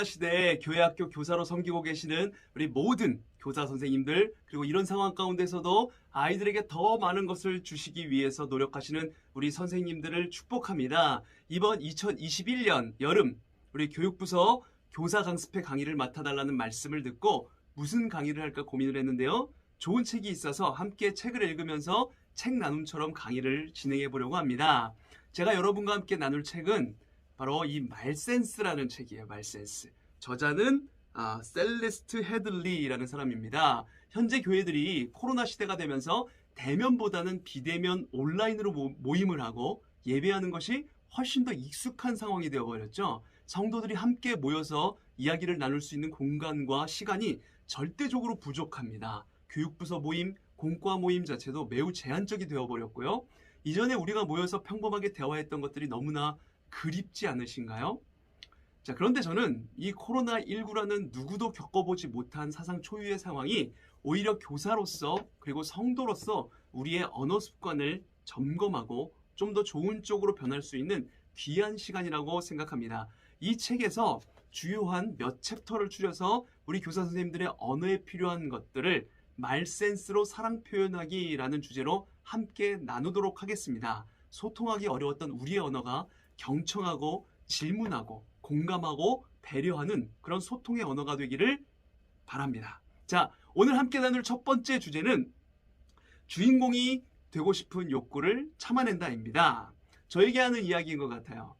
코로나 시대에 교회 학교 교사로 섬기고 계시는 우리 모든 교사 선생님들 그리고 이런 상황 가운데서도 아이들에게 더 많은 것을 주시기 위해서 노력하시는 우리 선생님들을 축복합니다. 이번 2021년 여름 우리 교육부서 교사 강습회 강의를 맡아달라는 말씀을 듣고 무슨 강의를 할까 고민을 했는데요. 좋은 책이 있어서 함께 책을 읽으면서 책 나눔처럼 강의를 진행해 보려고 합니다. 제가 여러분과 함께 나눌 책은 바로 이 말센스라는 책이에요. 말센스. 저자는 아, 셀레스트 헤들리라는 사람입니다. 현재 교회들이 코로나 시대가 되면서 대면보다는 비대면 온라인으로 모, 모임을 하고 예배하는 것이 훨씬 더 익숙한 상황이 되어버렸죠. 성도들이 함께 모여서 이야기를 나눌 수 있는 공간과 시간이 절대적으로 부족합니다. 교육부서 모임, 공과 모임 자체도 매우 제한적이 되어버렸고요. 이전에 우리가 모여서 평범하게 대화했던 것들이 너무나 그립지 않으신가요? 자, 그런데 저는 이 코로나19라는 누구도 겪어보지 못한 사상 초유의 상황이 오히려 교사로서 그리고 성도로서 우리의 언어 습관을 점검하고 좀 더 좋은 쪽으로 변할 수 있는 귀한 시간이라고 생각합니다. 이 책에서 주요한 몇 챕터를 줄여서 우리 교사 선생님들의 언어에 필요한 것들을 말센스로 사랑 표현하기라는 주제로 함께 나누도록 하겠습니다. 소통하기 어려웠던 우리의 언어가 경청하고 질문하고 공감하고 배려하는 그런 소통의 언어가 되기를 바랍니다. 자, 오늘 함께 나눌 첫 번째 주제는 주인공이 되고 싶은 욕구를 참아낸다입니다. 저에게 하는 이야기인 것 같아요.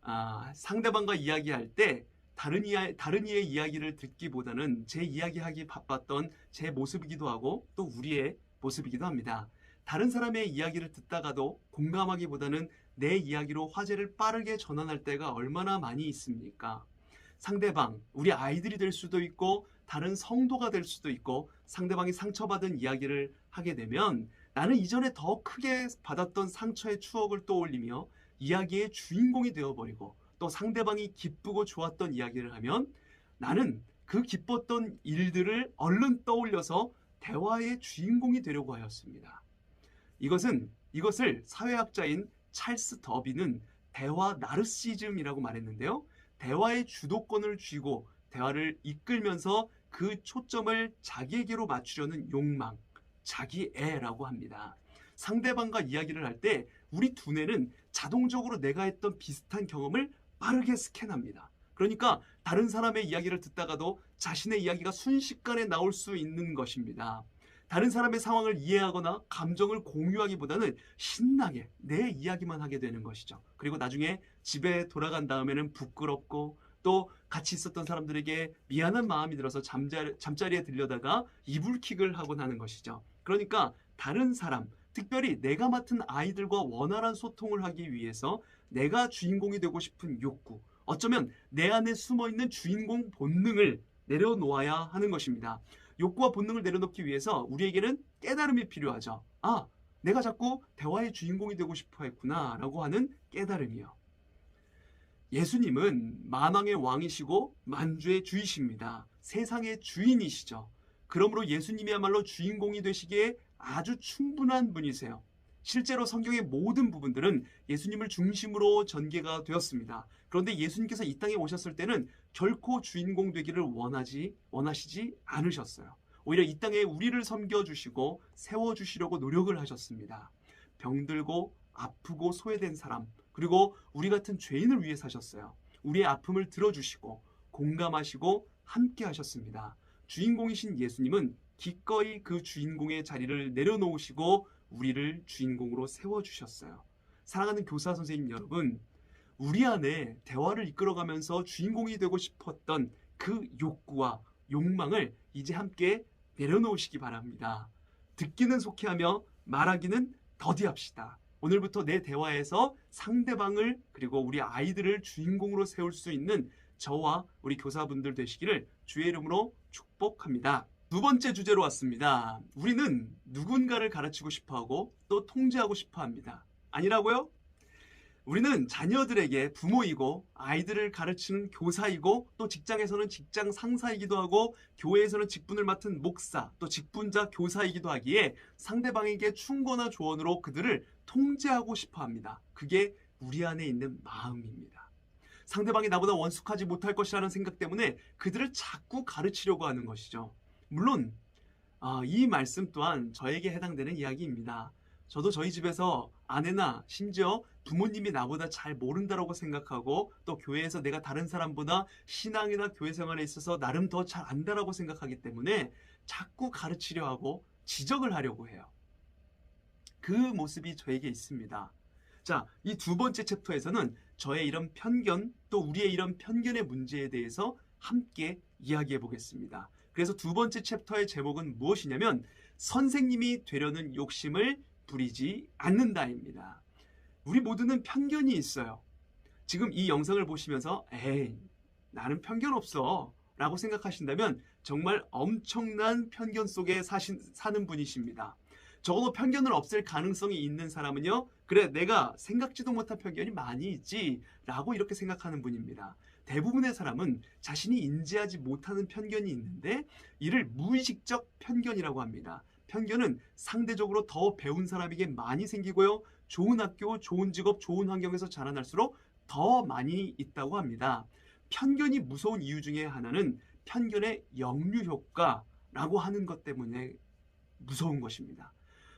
아, 상대방과 이야기할 때 다른 이야, 다른 이의 이야기를 듣기보다는 제 이야기하기 바빴던 제 모습이기도 하고 또 우리의 모습이기도 합니다. 다른 사람의 이야기를 듣다가도 공감하기보다는 내 이야기로 화제를 빠르게 전환할 때가 얼마나 많이 있습니까? 상대방, 우리 아이들이 될 수도 있고 다른 성도가 될 수도 있고 상대방이 상처받은 이야기를 하게 되면 나는 이전에 더 크게 받았던 상처의 추억을 떠올리며 이야기의 주인공이 되어버리고 또 상대방이 기쁘고 좋았던 이야기를 하면 나는 그 기뻤던 일들을 얼른 떠올려서 대화의 주인공이 되려고 하였습니다. 이것은 이것을 사회학자인 찰스 더비는 대화 나르시즘이라고 말했는데요. 대화의 주도권을 쥐고 대화를 이끌면서 그 초점을 자기에게로 맞추려는 욕망, 자기애라고 합니다. 상대방과 이야기를 할 때 우리 두뇌는 자동적으로 내가 했던 비슷한 경험을 빠르게 스캔합니다. 그러니까 다른 사람의 이야기를 듣다가도 자신의 이야기가 순식간에 나올 수 있는 것입니다. 다른 사람의 상황을 이해하거나 감정을 공유하기보다는 신나게 내 이야기만 하게 되는 것이죠. 그리고 나중에 집에 돌아간 다음에는 부끄럽고 또 같이 있었던 사람들에게 미안한 마음이 들어서 잠자리, 잠자리에 들려다가 이불킥을 하곤 하는 것이죠. 그러니까 다른 사람, 특별히 내가 맡은 아이들과 원활한 소통을 하기 위해서 내가 주인공이 되고 싶은 욕구, 어쩌면 내 안에 숨어 있는 주인공 본능을 내려놓아야 하는 것입니다. 욕구와 본능을 내려놓기 위해서 우리에게는 깨달음이 필요하죠. 아, 내가 자꾸 대화의 주인공이 되고 싶어 했구나 라고 하는 깨달음이요. 예수님은 만왕의 왕이시고 만주의 주이십니다. 세상의 주인이시죠. 그러므로 예수님이야말로 주인공이 되시기에 아주 충분한 분이세요. 실제로 성경의 모든 부분들은 예수님을 중심으로 전개가 되었습니다. 그런데 예수님께서 이 땅에 오셨을 때는 결코 주인공 되기를 원하지 원하시지 않으셨어요. 오히려 이 땅에 우리를 섬겨 주시고 세워 주시려고 노력을 하셨습니다. 병들고 아프고 소외된 사람 그리고 우리 같은 죄인을 위해 사셨어요. 우리의 아픔을 들어주시고 공감하시고 함께 하셨습니다. 주인공이신 예수님은 기꺼이 그 주인공의 자리를 내려놓으시고 우리를 주인공으로 세워주셨어요. 사랑하는 교사 선생님 여러분, 우리 안에 대화를 이끌어가면서 주인공이 되고 싶었던 그 욕구와 욕망을 이제 함께 내려놓으시기 바랍니다. 듣기는 속히하며 말하기는 더디합시다. 오늘부터 내 대화에서 상대방을 그리고 우리 아이들을 주인공으로 세울 수 있는 저와 우리 교사분들 되시기를 주의 이름으로 축복합니다. 두 번째 주제로 왔습니다. 우리는 누군가를 가르치고 싶어 하고 또 통제하고 싶어 합니다. 아니라고요? 우리는 자녀들에게 부모이고 아이들을 가르치는 교사이고 또 직장에서는 직장 상사이기도 하고 교회에서는 직분을 맡은 목사 또 직분자 교사이기도 하기에 상대방에게 충고나 조언으로 그들을 통제하고 싶어 합니다. 그게 우리 안에 있는 마음입니다. 상대방이 나보다 원숙하지 못할 것이라는 생각 때문에 그들을 자꾸 가르치려고 하는 것이죠. 물론 아, 이 말씀 또한 저에게 해당되는 이야기입니다. 저도 저희 집에서 아내나 심지어 부모님이 나보다 잘 모른다라고 생각하고 또 교회에서 내가 다른 사람보다 신앙이나 교회 생활에 있어서 나름 더 잘 안다라고 생각하기 때문에 자꾸 가르치려 하고 지적을 하려고 해요. 그 모습이 저에게 있습니다. 자, 이 두 번째 챕터에서는 저의 이런 편견 또 우리의 이런 편견의 문제에 대해서 함께 이야기해 보겠습니다. 그래서 두 번째 챕터의 제목은 무엇이냐면 선생님이 되려는 욕심을 부리지 않는다입니다. 우리 모두는 편견이 있어요. 지금 이 영상을 보시면서 에이, 나는 편견 없어. 라고 생각하신다면 정말 엄청난 편견 속에 사신, 사는 분이십니다. 적어도 편견을 없앨 가능성이 있는 사람은요, 그래, 내가 생각지도 못한 편견이 많이 있지. 라고 이렇게 생각하는 분입니다. 대부분의 사람은 자신이 인지하지 못하는 편견이 있는데, 이를 무의식적 편견이라고 합니다. 편견은 상대적으로 더 배운 사람에게 많이 생기고요. 좋은 학교, 좋은 직업, 좋은 환경에서 자라날수록 더 많이 있다고 합니다. 편견이 무서운 이유 중에 하나는 편견의 역류 효과라고 하는 것 때문에 무서운 것입니다.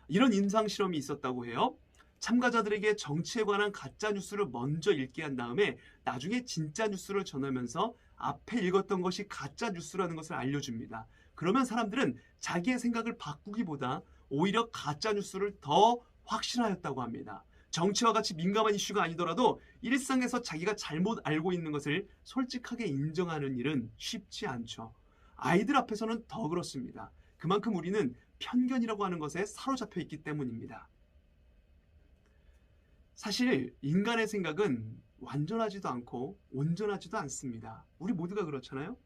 이런 임상 실험이 있었다고 해요. 참가자들에게 정치에 관한 가짜 뉴스를 먼저 읽게 한 다음에 나중에 진짜 뉴스를 전하면서 앞에 읽었던 것이 가짜 뉴스라는 것을 알려줍니다. 그러면 사람들은 자기의 생각을 바꾸기보다 오히려 가짜 뉴스를 더 확신하였다고 합니다. 정치와 같이 민감한 이슈가 아니더라도 일상에서 자기가 잘못 알고 있는 것을 솔직하게 인정하는 일은 쉽지 않죠. 아이들 앞에서는 더 그렇습니다. 그만큼 우리는 편견이라고 하는 것에 사로잡혀 있기 때문입니다. 사실 인간의 생각은 완전하지도 않고 온전하지도 않습니다. 우리 모두가 그렇잖아요.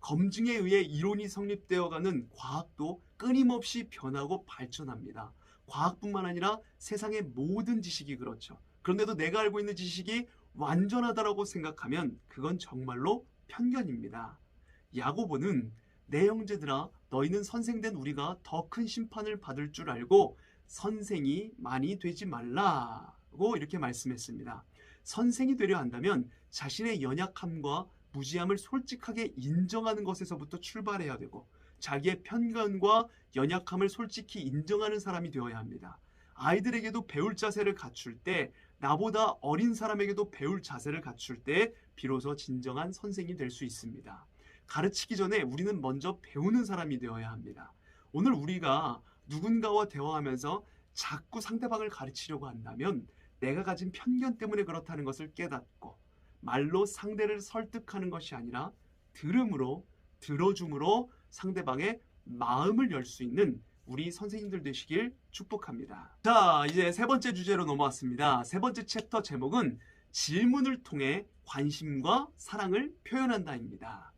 검증에 의해 이론이 성립되어가는 과학도 끊임없이 변하고 발전합니다. 과학뿐만 아니라 세상의 모든 지식이 그렇죠. 그런데도 내가 알고 있는 지식이 완전하다라고 생각하면 그건 정말로 편견입니다. 야고보는 내 형제들아 너희는 선생된 우리가 더 큰 심판을 받을 줄 알고 선생이 많이 되지 말라 고 이렇게 말씀했습니다. 선생이 되려 한다면 자신의 연약함과 무지함을 솔직하게 인정하는 것에서부터 출발해야 되고 자기의 편견과 연약함을 솔직히 인정하는 사람이 되어야 합니다. 아이들에게도 배울 자세를 갖출 때 나보다 어린 사람에게도 배울 자세를 갖출 때 비로소 진정한 선생이 될 수 있습니다. 가르치기 전에 우리는 먼저 배우는 사람이 되어야 합니다. 오늘 우리가 누군가와 대화하면서 자꾸 상대방을 가르치려고 한다면 내가 가진 편견 때문에 그렇다는 것을 깨닫고 말로 상대를 설득하는 것이 아니라 들음으로 들어줌으로 상대방의 마음을 열 수 있는 우리 선생님들 되시길 축복합니다. 자, 이제 세 번째 주제로 넘어왔습니다. 세 번째 챕터 제목은 질문을 통해 관심과 사랑을 표현한다입니다.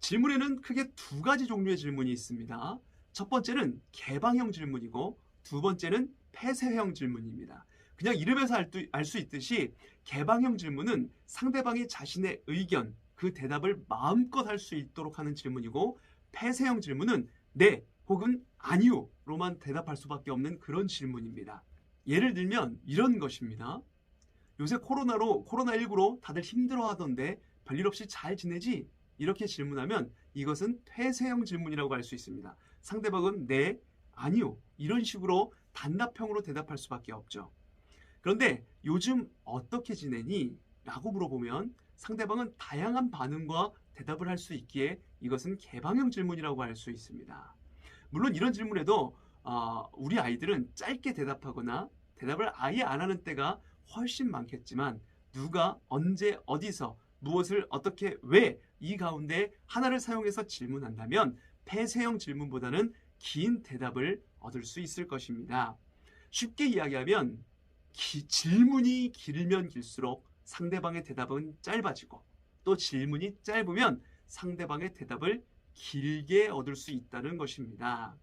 질문에는 크게 두 가지 종류의 질문이 있습니다. 첫 번째는 개방형 질문이고 두 번째는 폐쇄형 질문입니다. 그냥 이름에서 알 수 있듯이 개방형 질문은 상대방이 자신의 의견, 그 대답을 마음껏 할 수 있도록 하는 질문이고 폐쇄형 질문은 네 혹은 아니요로만 대답할 수밖에 없는 그런 질문입니다. 예를 들면 이런 것입니다. 요새 코로나로 코로나19로 다들 힘들어 하던데 별일 없이 잘 지내지? 이렇게 질문하면 이것은 폐쇄형 질문이라고 할 수 있습니다. 상대방은 네, 아니요 이런 식으로 단답형으로 대답할 수밖에 없죠. 그런데 요즘 어떻게 지내니? 라고 물어보면 상대방은 다양한 반응과 대답을 할 수 있기에 이것은 개방형 질문이라고 할 수 있습니다. 물론 이런 질문에도 어, 우리 아이들은 짧게 대답하거나 대답을 아예 안 하는 때가 훨씬 많겠지만 누가 언제 어디서 무엇을 어떻게 왜 이 가운데 하나를 사용해서 질문한다면 폐쇄형 질문보다는 긴 대답을 얻을 수 있을 것입니다. 쉽게 이야기하면 기, 질문이 길면 길수록 상대방의 대답은 짧아지고 또 질문이 짧으면 상대방의 대답을 길게 얻을 수 있다는 것입니다.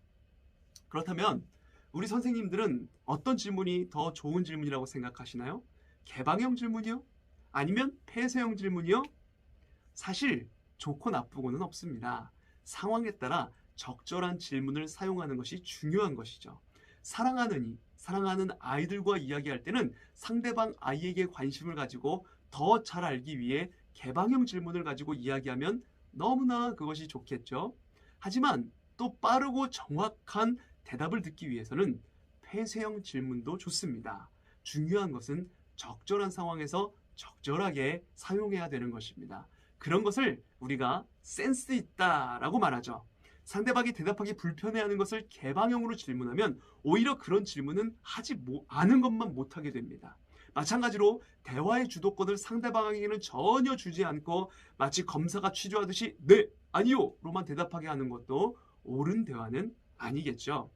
그렇다면 우리 선생님들은 어떤 질문이 더 좋은 질문이라고 생각하시나요? 개방형 질문이요? 아니면 폐쇄형 질문이요? 사실 좋고 나쁘고는 없습니다. 상황에 따라 적절한 질문을 사용하는 것이 중요한 것이죠. 사랑하는 이, 사랑하는 아이들과 이야기할 때는 상대방 아이에게 관심을 가지고 더 잘 알기 위해 개방형 질문을 가지고 이야기하면 너무나 그것이 좋겠죠. 하지만 또 빠르고 정확한 대답을 듣기 위해서는 폐쇄형 질문도 좋습니다. 중요한 것은 적절한 상황에서 적절하게 사용해야 되는 것입니다. 그런 것을 우리가 센스 있다라고 말하죠. 상대방이 대답하기 불편해하는 것을 개방형으로 질문하면 오히려 그런 질문은 하지 모- 않은 것만 못하게 됩니다. 마찬가지로 대화의 주도권을 상대방에게는 전혀 주지 않고 마치 검사가 취조하듯이 네, 아니요로만 대답하게 하는 것도 옳은 대화는 아니겠죠.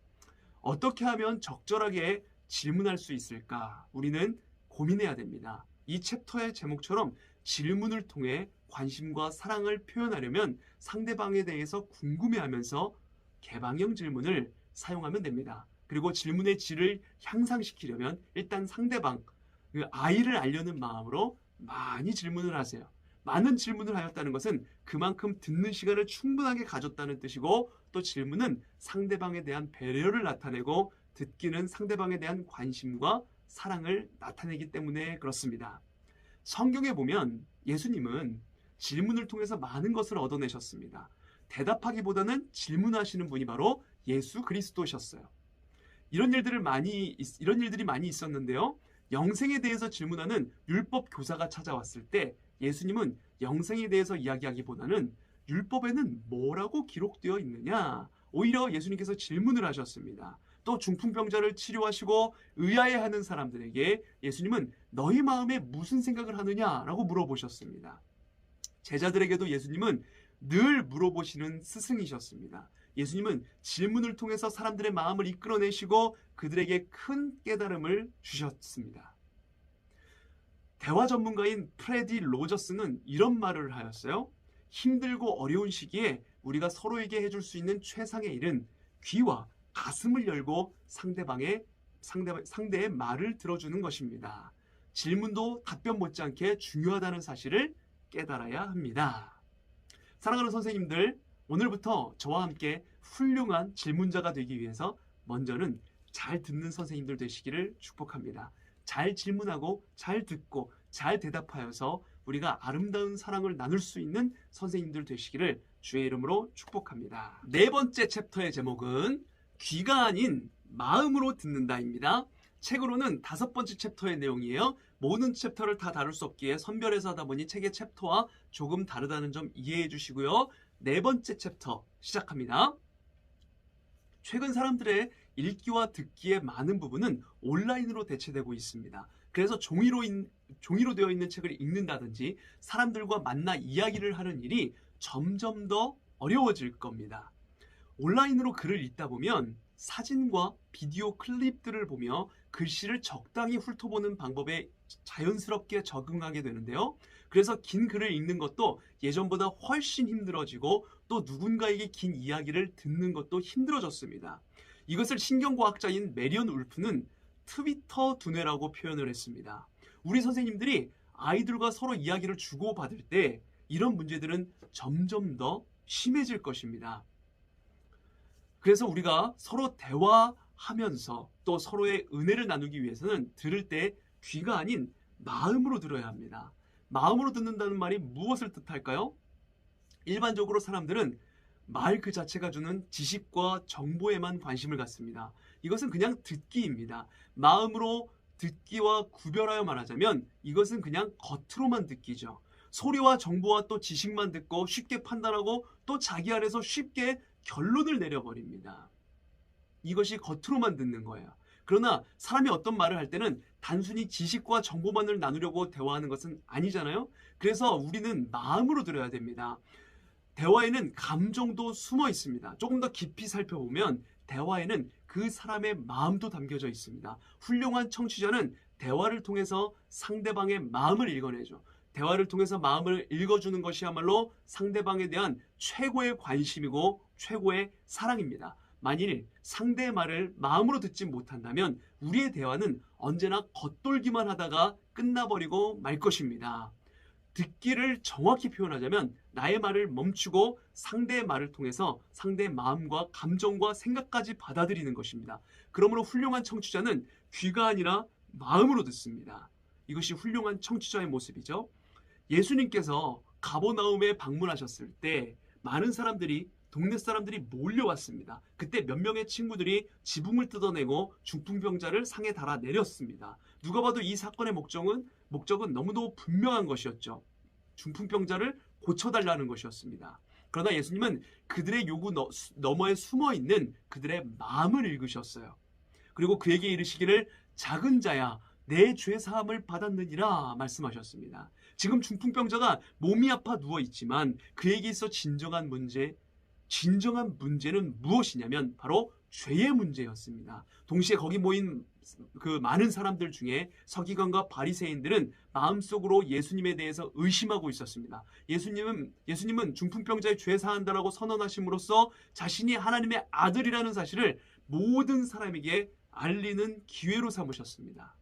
어떻게 하면 적절하게 질문할 수 있을까? 우리는 고민해야 됩니다. 이 챕터의 제목처럼 질문을 통해 관심과 사랑을 표현하려면 상대방에 대해서 궁금해하면서 개방형 질문을 사용하면 됩니다. 그리고 질문의 질을 향상시키려면 일단 상대방, 그 아이를 알려는 마음으로 많이 질문을 하세요. 많은 질문을 하였다는 것은 그만큼 듣는 시간을 충분하게 가졌다는 뜻이고 또 질문은 상대방에 대한 배려를 나타내고 듣기는 상대방에 대한 관심과 사랑을 나타내기 때문에 그렇습니다. 성경에 보면 예수님은 질문을 통해서 많은 것을 얻어내셨습니다. 대답하기보다는 질문하시는 분이 바로 예수 그리스도셨어요. 이런 일들을 많이 있- 이런 일들이 많이 있었는데요. 영생에 대해서 질문하는 율법 교사가 찾아왔을 때 예수님은 영생에 대해서 이야기하기보다는 율법에는 뭐라고 기록되어 있느냐? 오히려 예수님께서 질문을 하셨습니다. 또 중풍병자를 치료하시고 의아해하는 사람들에게 예수님은 너희 마음에 무슨 생각을 하느냐라고 물어보셨습니다. 제자들에게도 예수님은 늘 물어보시는 스승이셨습니다. 예수님은 질문을 통해서 사람들의 마음을 이끌어내시고 그들에게 큰 깨달음을 주셨습니다. 대화 전문가인 프레디 로저스는 이런 말을 하였어요. 힘들고 어려운 시기에 우리가 서로에게 해줄 수 있는 최상의 일은 귀와 가슴을 열고 상대방의 상대, 상대의 말을 들어주는 것입니다. 질문도 답변 못지않게 중요하다는 사실을 깨달아야 합니다. 사랑하는 선생님들, 오늘부터 저와 함께 훌륭한 질문자가 되기 위해서 먼저는 잘 듣는 선생님들 되시기를 축복합니다. 잘 질문하고 잘 듣고 잘 대답하여서 우리가 아름다운 사랑을 나눌 수 있는 선생님들 되시기를 주의 이름으로 축복합니다. 네 번째 챕터의 제목은 귀가 아닌 마음으로 듣는다입니다. 책으로는 다섯 번째 챕터의 내용이에요. 모든 챕터를 다 다룰 수 없기에 선별해서 하다 보니 책의 챕터와 조금 다르다는 점 이해해 주시고요. 네 번째 챕터 시작합니다. 최근 사람들의 읽기와 듣기의 많은 부분은 온라인으로 대체되고 있습니다. 그래서 종이로, 인- 종이로 되어 있는 책을 읽는다든지 사람들과 만나 이야기를 하는 일이 점점 더 어려워질 겁니다. 온라인으로 글을 읽다 보면 사진과 비디오 클립들을 보며 글씨를 적당히 훑어보는 방법에 자연스럽게 적응하게 되는데요. 그래서 긴 글을 읽는 것도 예전보다 훨씬 힘들어지고 또 누군가에게 긴 이야기를 듣는 것도 힘들어졌습니다. 이것을 신경과학자인 메리언 울프는 트위터 두뇌라고 표현을 했습니다. 우리 선생님들이 아이들과 서로 이야기를 주고받을 때 이런 문제들은 점점 더 심해질 것입니다. 그래서 우리가 서로 대화하면서 또 서로의 은혜를 나누기 위해서는 들을 때 귀가 아닌 마음으로 들어야 합니다. 마음으로 듣는다는 말이 무엇을 뜻할까요? 일반적으로 사람들은 말 그 자체가 주는 지식과 정보에만 관심을 갖습니다. 이것은 그냥 듣기입니다. 마음으로 듣기와 구별하여 말하자면 이것은 그냥 겉으로만 듣기죠. 소리와 정보와 또 지식만 듣고 쉽게 판단하고 또 자기 안에서 쉽게 결론을 내려버립니다. 이것이 겉으로만 듣는 거예요. 그러나 사람이 어떤 말을 할 때는 단순히 지식과 정보만을 나누려고 대화하는 것은 아니잖아요. 그래서 우리는 마음으로 들어야 됩니다. 대화에는 감정도 숨어 있습니다. 조금 더 깊이 살펴보면 대화에는 그 사람의 마음도 담겨져 있습니다. 훌륭한 청취자는 대화를 통해서 상대방의 마음을 읽어내죠. 대화를 통해서 마음을 읽어주는 것이야말로 상대방에 대한 최고의 관심이고 최고의 사랑입니다. 만일 상대의 말을 마음으로 듣지 못한다면 우리의 대화는 언제나 겉돌기만 하다가 끝나버리고 말 것입니다. 듣기를 정확히 표현하자면 나의 말을 멈추고 상대의 말을 통해서 상대의 마음과 감정과 생각까지 받아들이는 것입니다. 그러므로 훌륭한 청취자는 귀가 아니라 마음으로 듣습니다. 이것이 훌륭한 청취자의 모습이죠. 예수님께서 가보나움에 방문하셨을 때 많은 사람들이 동네 사람들이 몰려왔습니다. 그때 몇 명의 친구들이 지붕을 뜯어내고 중풍병자를 상에 달아 내렸습니다. 누가 봐도 이 사건의 목적은 목적은 너무도 분명한 것이었죠. 중풍병자를 고쳐달라는 것이었습니다. 그러나 예수님은 그들의 요구 너, 너머에 숨어 있는 그들의 마음을 읽으셨어요. 그리고 그에게 이르시기를 작은 자야 내 죄 사함을 받았느니라 말씀하셨습니다. 지금 중풍병자가 몸이 아파 누워 있지만 그에게 있어 진정한 문제, 진정한 문제는 무엇이냐면 바로 죄의 문제였습니다. 동시에 거기 모인 그 많은 사람들 중에 서기관과 바리새인들은 마음속으로 예수님에 대해서 의심하고 있었습니다. 예수님은 예수님은 중풍병자의 죄 사한다라고 선언하심으로써 자신이 하나님의 아들이라는 사실을 모든 사람에게 알리는 기회로 삼으셨습니다.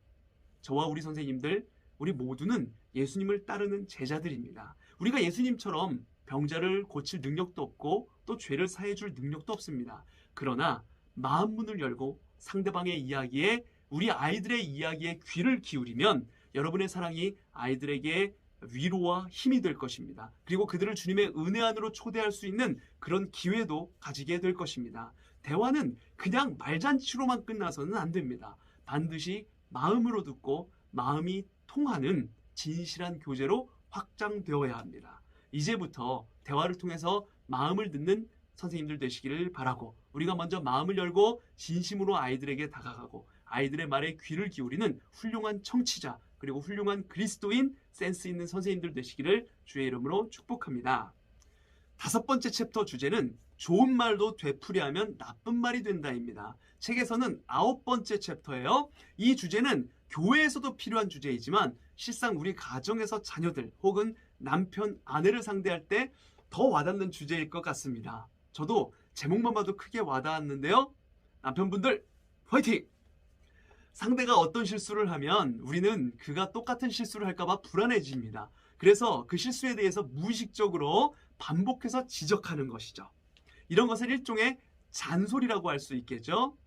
저와 우리 선생님들 우리 모두는 예수님을 따르는 제자들입니다. 우리가 예수님처럼 병자를 고칠 능력도 없고 또 죄를 사해 줄 능력도 없습니다. 그러나 마음 문을 열고 상대방의 이야기에 우리 아이들의 이야기에 귀를 기울이면 여러분의 사랑이 아이들에게 위로와 힘이 될 것입니다. 그리고 그들을 주님의 은혜 안으로 초대할 수 있는 그런 기회도 가지게 될 것입니다. 대화는 그냥 말잔치로만 끝나서는 안 됩니다. 반드시 마음으로 듣고 마음이 통하는 진실한 교제로 확장되어야 합니다. 이제부터 대화를 통해서 마음을 듣는 선생님들 되시기를 바라고 우리가 먼저 마음을 열고 진심으로 아이들에게 다가가고 아이들의 말에 귀를 기울이는 훌륭한 청취자 그리고 훌륭한 그리스도인 센스 있는 선생님들 되시기를 주의 이름으로 축복합니다. 다섯 번째 챕터 주제는 좋은 말도 되풀이하면 나쁜 말이 된다입니다. 책에서는 아홉 번째 챕터예요. 이 주제는 교회에서도 필요한 주제이지만 실상 우리 가정에서 자녀들 혹은 남편, 아내를 상대할 때 더 와닿는 주제일 것 같습니다. 저도 제목만 봐도 크게 와닿았는데요. 남편분들 화이팅! 상대가 어떤 실수를 하면 우리는 그가 똑같은 실수를 할까봐 불안해집니다. 그래서 그 실수에 대해서 무의식적으로 반복해서 지적하는 것이죠. 이런 것을 일종의 잔소리라고 할 수 있겠죠.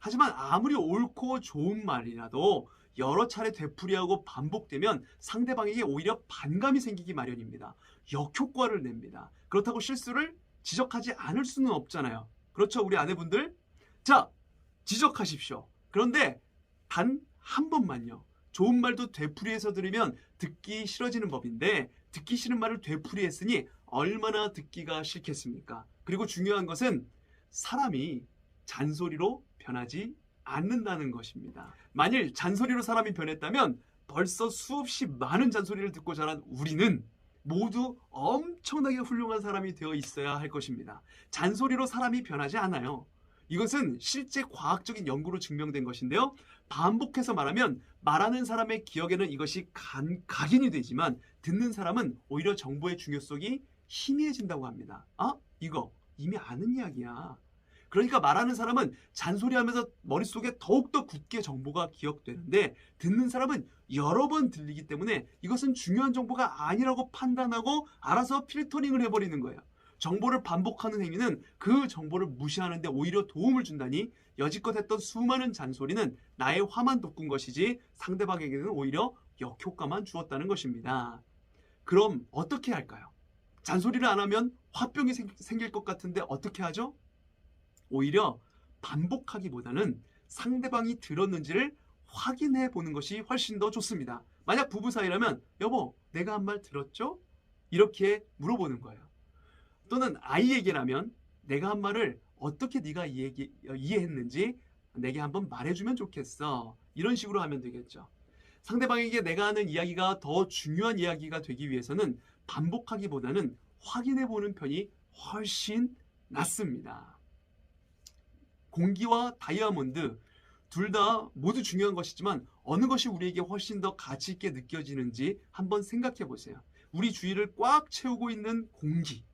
하지만 아무리 옳고 좋은 말이라도 여러 차례 되풀이하고 반복되면 상대방에게 오히려 반감이 생기기 마련입니다. 역효과를 냅니다. 그렇다고 실수를 지적하지 않을 수는 없잖아요. 그렇죠, 우리 아내분들? 자, 지적하십시오. 그런데 단 한 번만요. 좋은 말도 되풀이해서 들으면 듣기 싫어지는 법인데 듣기 싫은 말을 되풀이했으니 얼마나 듣기가 싫겠습니까? 그리고 중요한 것은 사람이 잔소리로 변하지 않는다는 것입니다. 만일 잔소리로 사람이 변했다면 벌써 수없이 많은 잔소리를 듣고 자란 우리는 모두 엄청나게 훌륭한 사람이 되어 있어야 할 것입니다. 잔소리로 사람이 변하지 않아요. 이것은 실제 과학적인 연구로 증명된 것인데요. 반복해서 말하면 말하는 사람의 기억에는 이것이 간, 각인이 되지만 듣는 사람은 오히려 정보의 중요성이 희미해진다고 합니다. 아, 이거 이미 아는 이야기야. 그러니까 말하는 사람은 잔소리하면서 머릿속에 더욱더 굳게 정보가 기억되는데 듣는 사람은 여러 번 들리기 때문에 이것은 중요한 정보가 아니라고 판단하고 알아서 필터링을 해버리는 거예요. 정보를 반복하는 행위는 그 정보를 무시하는데 오히려 도움을 준다니 여지껏 했던 수많은 잔소리는 나의 화만 돋군 것이지 상대방에게는 오히려 역효과만 주었다는 것입니다. 그럼 어떻게 할까요? 잔소리를 안 하면 화병이 생, 생길 것 같은데 어떻게 하죠? 오히려 반복하기보다는 상대방이 들었는지를 확인해 보는 것이 훨씬 더 좋습니다. 만약 부부 사이라면 여보, 내가 한 말 들었죠? 이렇게 물어보는 거예요. 또는 아이에게라면 내가 한 말을 어떻게 네가 이해, 이해했는지 내게 한번 말해주면 좋겠어. 이런 식으로 하면 되겠죠. 상대방에게 내가 하는 이야기가 더 중요한 이야기가 되기 위해서는 반복하기보다는 확인해 보는 편이 훨씬 낫습니다. 공기와 다이아몬드 둘 다 모두 중요한 것이지만 어느 것이 우리에게 훨씬 더 가치 있게 느껴지는지 한번 생각해 보세요. 우리 주위를 꽉 채우고 있는 공기.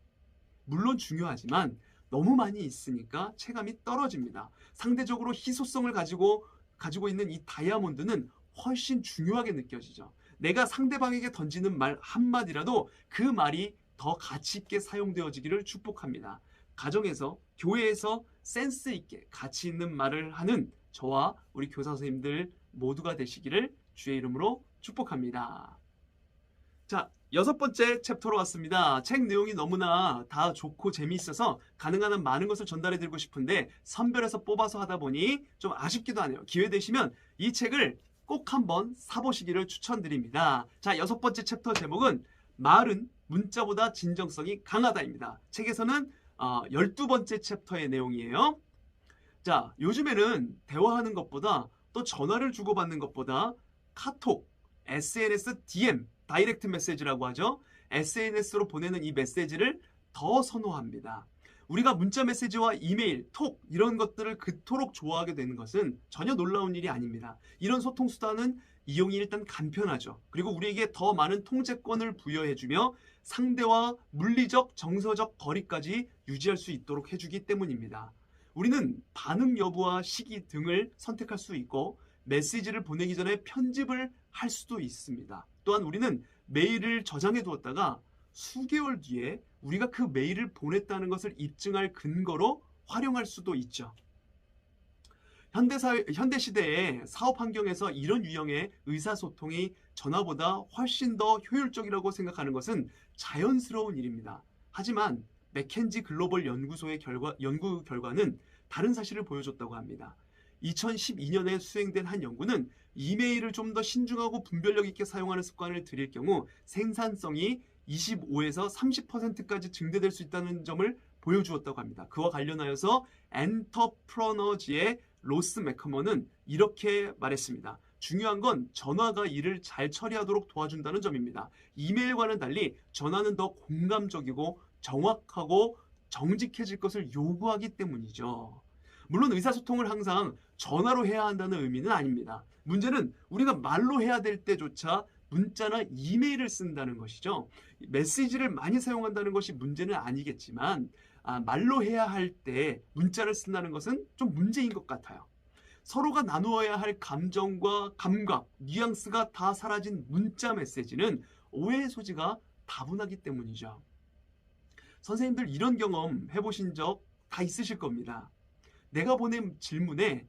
물론 중요하지만 너무 많이 있으니까 체감이 떨어집니다. 상대적으로 희소성을 가지고 가지고 있는 이 다이아몬드는 훨씬 중요하게 느껴지죠. 내가 상대방에게 던지는 말 한마디라도 그 말이 더 가치 있게 사용되어지기를 축복합니다. 가정에서, 교회에서 센스 있게 가치 있는 말을 하는 저와 우리 교사 선생님들 모두가 되시기를 주의 이름으로 축복합니다. 자, 여섯 번째 챕터로 왔습니다. 책 내용이 너무나 다 좋고 재미있어서 가능한 한 많은 것을 전달해 드리고 싶은데 선별해서 뽑아서 하다 보니 좀 아쉽기도 하네요. 기회 되시면 이 책을 꼭 한번 사보시기를 추천드립니다. 자, 여섯 번째 챕터 제목은 말은 문자보다 진정성이 강하다입니다. 책에서는 어, 12번째 챕터의 내용이에요. 자, 요즘에는 대화하는 것보다 또 전화를 주고받는 것보다 카톡, SNS, DM, 다이렉트 메시지라고 하죠. SNS로 보내는 이 메시지를 더 선호합니다. 우리가 문자 메시지와 이메일, 톡 이런 것들을 그토록 좋아하게 되는 것은 전혀 놀라운 일이 아닙니다. 이런 소통 수단은 이용이 일단 간편하죠. 그리고 우리에게 더 많은 통제권을 부여해주며 상대와 물리적, 정서적 거리까지 유지할 수 있도록 해주기 때문입니다. 우리는 반응 여부와 시기 등을 선택할 수 있고 메시지를 보내기 전에 편집을 할 수도 있습니다. 또한 우리는 메일을 저장해 두었다가 수개월 뒤에 우리가 그 메일을 보냈다는 것을 입증할 근거로 활용할 수도 있죠. 현대사, 현대시대의 사업 환경에서 이런 유형의 의사소통이 전화보다 훨씬 더 효율적이라고 생각하는 것은 자연스러운 일입니다. 하지만 맥켄지 글로벌 연구소의 결과, 연구 결과는 다른 사실을 보여줬다고 합니다. 2012년에 수행된 한 연구는 이메일을 좀 더 신중하고 분별력 있게 사용하는 습관을 들일 경우 생산성이 25에서 30%까지 증대될 수 있다는 점을 보여주었다고 합니다. 그와 관련하여서 엔터프러너지의 로스 맥커먼은 이렇게 말했습니다. 중요한 건 전화가 일을 잘 처리하도록 도와준다는 점입니다. 이메일과는 달리 전화는 더 공감적이고 정확하고 정직해질 것을 요구하기 때문이죠. 물론 의사소통을 항상 전화로 해야 한다는 의미는 아닙니다. 문제는 우리가 말로 해야 될 때조차 문자나 이메일을 쓴다는 것이죠. 메시지를 많이 사용한다는 것이 문제는 아니겠지만 아, 말로 해야 할 때 문자를 쓴다는 것은 좀 문제인 것 같아요. 서로가 나누어야 할 감정과 감각, 뉘앙스가 다 사라진 문자 메시지는 오해의 소지가 다분하기 때문이죠. 선생님들 이런 경험 해보신 적 다 있으실 겁니다. 내가 보낸 질문에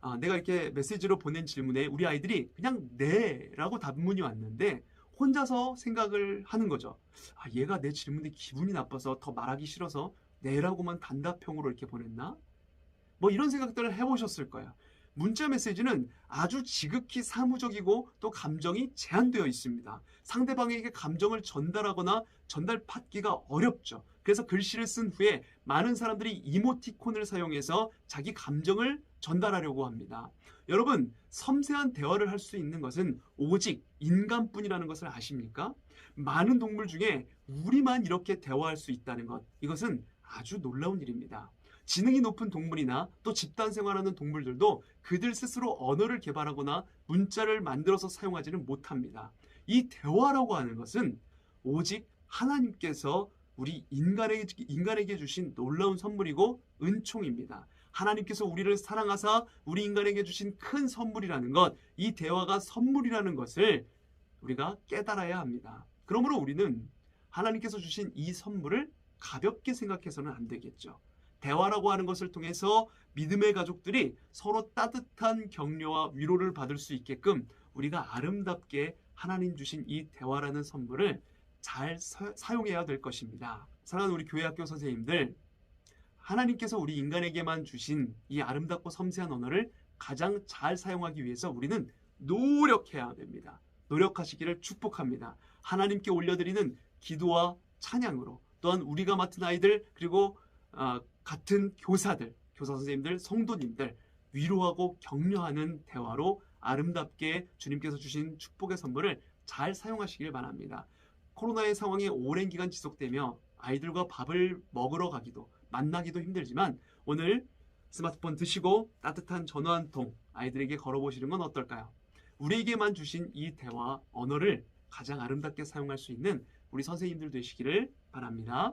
아, 내가 이렇게 메시지로 보낸 질문에 우리 아이들이 그냥 네라고 답문이 왔는데 혼자서 생각을 하는 거죠. 아, 얘가 내 질문에 기분이 나빠서 더 말하기 싫어서 네라고만 단답형으로 이렇게 보냈나? 뭐 이런 생각들을 해보셨을 거예요. 문자 메시지는 아주 지극히 사무적이고 또 감정이 제한되어 있습니다. 상대방에게 감정을 전달하거나 전달받기가 어렵죠. 그래서 글씨를 쓴 후에 많은 사람들이 이모티콘을 사용해서 자기 감정을 전달하려고 합니다. 여러분, 섬세한 대화를 할 수 있는 것은 오직 인간뿐이라는 것을 아십니까? 많은 동물 중에 우리만 이렇게 대화할 수 있다는 것, 이것은 아주 놀라운 일입니다. 지능이 높은 동물이나 또 집단 생활하는 동물들도 그들 스스로 언어를 개발하거나 문자를 만들어서 사용하지는 못합니다. 이 대화라고 하는 것은 오직 하나님께서 우리 인간에게, 인간에게 주신 놀라운 선물이고 은총입니다. 하나님께서 우리를 사랑하사 우리 인간에게 주신 큰 선물이라는 것, 이 대화가 선물이라는 것을 우리가 깨달아야 합니다. 그러므로 우리는 하나님께서 주신 이 선물을 가볍게 생각해서는 안 되겠죠. 대화라고 하는 것을 통해서 믿음의 가족들이 서로 따뜻한 격려와 위로를 받을 수 있게끔 우리가 아름답게 하나님 주신 이 대화라는 선물을 잘 사, 용해야 될 것입니다. 사랑하는 우리 교회 학교 선생님들, 하나님께서 우리 인간에게만 주신 이 아름답고 섬세한 언어를 가장 잘 사용하기 위해서 우리는 노력해야 됩니다. 노력하시기를 축복합니다. 하나님께 올려드리는 기도와 찬양으로 또한 우리가 맡은 아이들 그리고 어, 같은 교사들, 교사 선생님들, 성도님들 위로하고 격려하는 대화로 아름답게 주님께서 주신 축복의 선물을 잘 사용하시길 바랍니다. 코로나의 상황이 오랜 기간 지속되며 아이들과 밥을 먹으러 가기도 만나기도 힘들지만 오늘 스마트폰 드시고 따뜻한 전화 한 통 아이들에게 걸어보시는 건 어떨까요? 우리에게만 주신 이 대화 언어를 가장 아름답게 사용할 수 있는 우리 선생님들 되시기를 바랍니다.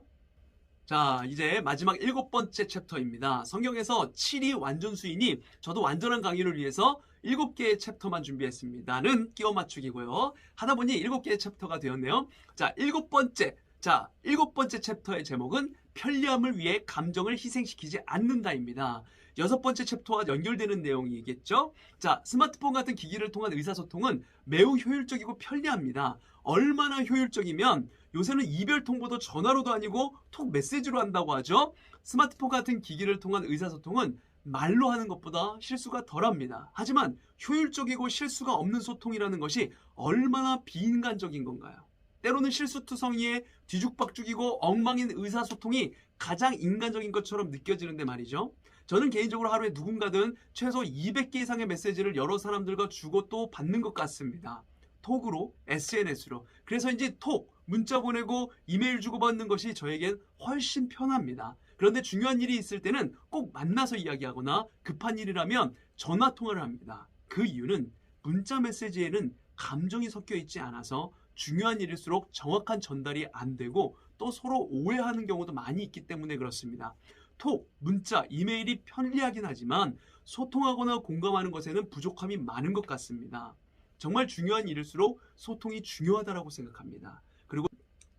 자, 이제 마지막 일곱 번째 챕터입니다. 성경에서 7이 완전수이니 저도 완전한 강의를 위해서 일곱 개의 챕터만 준비했습니다 는 끼워 맞추기고요. 하다 보니 일곱 개의 챕터가 되었네요. 자, 일곱 번째 자, 일곱 번째 챕터의 제목은 편리함을 위해 감정을 희생시키지 않는다입니다. 여섯 번째 챕터와 연결되는 내용이겠죠? 자, 스마트폰 같은 기기를 통한 의사소통은 매우 효율적이고 편리합니다. 얼마나 효율적이면 요새는 이별 통보도 전화로도 아니고 톡 메시지로 한다고 하죠? 스마트폰 같은 기기를 통한 의사소통은 말로 하는 것보다 실수가 덜합니다. 하지만 효율적이고 실수가 없는 소통이라는 것이 얼마나 비인간적인 건가요? 때로는 실수투성이에 뒤죽박죽이고 엉망인 의사소통이 가장 인간적인 것처럼 느껴지는데 말이죠. 저는 개인적으로 하루에 누군가든 최소 200개 이상의 메시지를 여러 사람들과 주고 또 받는 것 같습니다. 톡으로, SNS로. 그래서인지 톡, 문자 보내고 이메일 주고받는 것이 저에겐 훨씬 편합니다. 그런데 중요한 일이 있을 때는 꼭 만나서 이야기하거나 급한 일이라면 전화 통화를 합니다. 그 이유는 문자 메시지에는 감정이 섞여 있지 않아서 중요한 일일수록 정확한 전달이 안 되고 또 서로 오해하는 경우도 많이 있기 때문에 그렇습니다. 톡, 문자, 이메일이 편리하긴 하지만 소통하거나 공감하는 것에는 부족함이 많은 것 같습니다. 정말 중요한 일일수록 소통이 중요하다고 생각합니다. 그리고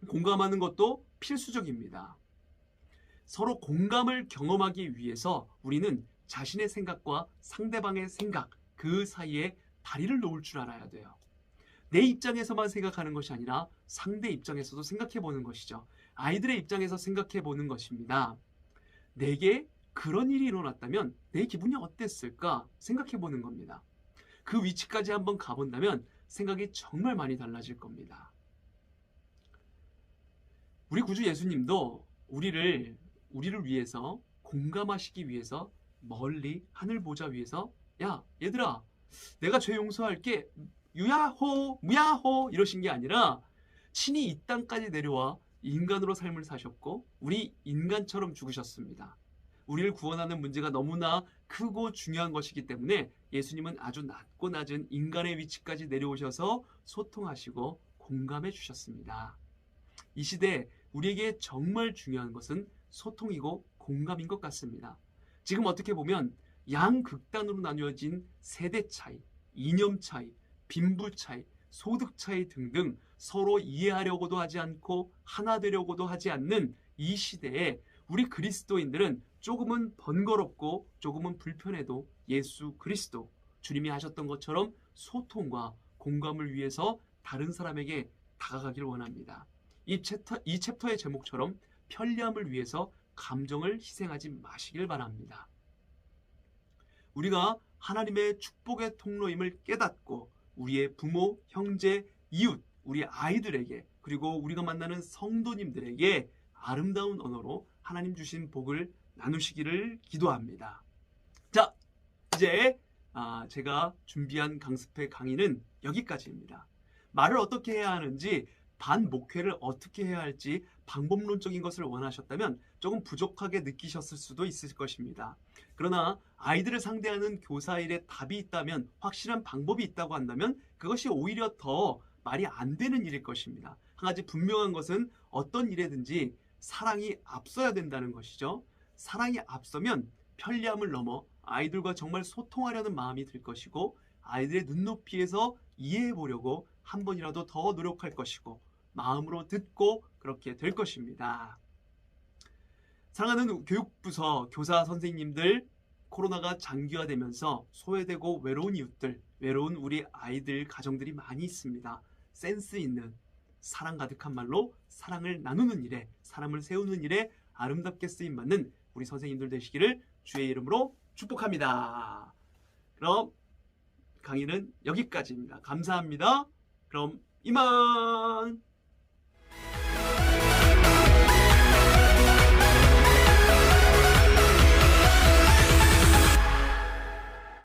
공감하는 것도 필수적입니다. 서로 공감을 경험하기 위해서 우리는 자신의 생각과 상대방의 생각 그 사이에 다리를 놓을 줄 알아야 돼요. 내 입장에서만 생각하는 것이 아니라 상대 입장에서도 생각해 보는 것이죠. 아이들의 입장에서 생각해 보는 것입니다. 내게 그런 일이 일어났다면 내 기분이 어땠을까 생각해 보는 겁니다. 그 위치까지 한번 가본다면 생각이 정말 많이 달라질 겁니다. 우리 구주 예수님도 우리를 우리를 위해서 공감하시기 위해서 멀리 하늘 보좌 위에서 야 얘들아 내가 죄 용서할게 유야호 무야호 이러신 게 아니라 친히 이 땅까지 내려와 인간으로 삶을 사셨고 우리 인간처럼 죽으셨습니다. 우리를 구원하는 문제가 너무나 크고 중요한 것이기 때문에 예수님은 아주 낮고 낮은 인간의 위치까지 내려오셔서 소통하시고 공감해 주셨습니다. 이 시대 우리에게 정말 중요한 것은 소통이고 공감인 것 같습니다. 지금 어떻게 보면 양극단으로 나뉘어진 세대 차이, 이념 차이, 빈부 차이, 소득 차이 등등 서로 이해하려고도 하지 않고 하나 되려고도 하지 않는 이 시대에 우리 그리스도인들은 조금은 번거롭고 조금은 불편해도 예수 그리스도 주님이 하셨던 것처럼 소통과 공감을 위해서 다른 사람에게 다가가길 원합니다. 이 챕터, 이 챕터의 제목처럼 편리함을 위해서 감정을 희생하지 마시길 바랍니다. 우리가 하나님의 축복의 통로임을 깨닫고 우리의 부모, 형제, 이웃, 우리 아이들에게 그리고 우리가 만나는 성도님들에게 아름다운 언어로 하나님 주신 복을 나누시기를 기도합니다. 자, 이제 아, 제가 준비한 강습회 강의는 여기까지입니다. 말을 어떻게 해야 하는지 반 목회를 어떻게 해야 할지 방법론적인 것을 원하셨다면 조금 부족하게 느끼셨을 수도 있을 것입니다. 그러나 아이들을 상대하는 교사 일에 답이 있다면 확실한 방법이 있다고 한다면 그것이 오히려 더 말이 안 되는 일일 것입니다. 한 가지 분명한 것은 어떤 일에든지 사랑이 앞서야 된다는 것이죠. 사랑이 앞서면 편리함을 넘어 아이들과 정말 소통하려는 마음이 들 것이고 아이들의 눈높이에서 이해해 보려고 한 번이라도 더 노력할 것이고 마음으로 듣고 그렇게 될 것입니다. 사랑하는 교육부서 교사 선생님들 코로나가 장기화되면서 소외되고 외로운 이웃들, 외로운 우리 아이들 가정들이 많이 있습니다. 센스 있는 사랑 가득한 말로 사랑을 나누는 일에 사람을 세우는 일에 아름답게 쓰임 받는 우리 선생님들 되시기를 주의 이름으로 축복합니다. 그럼 강의는 여기까지입니다. 감사합니다. 그럼 이만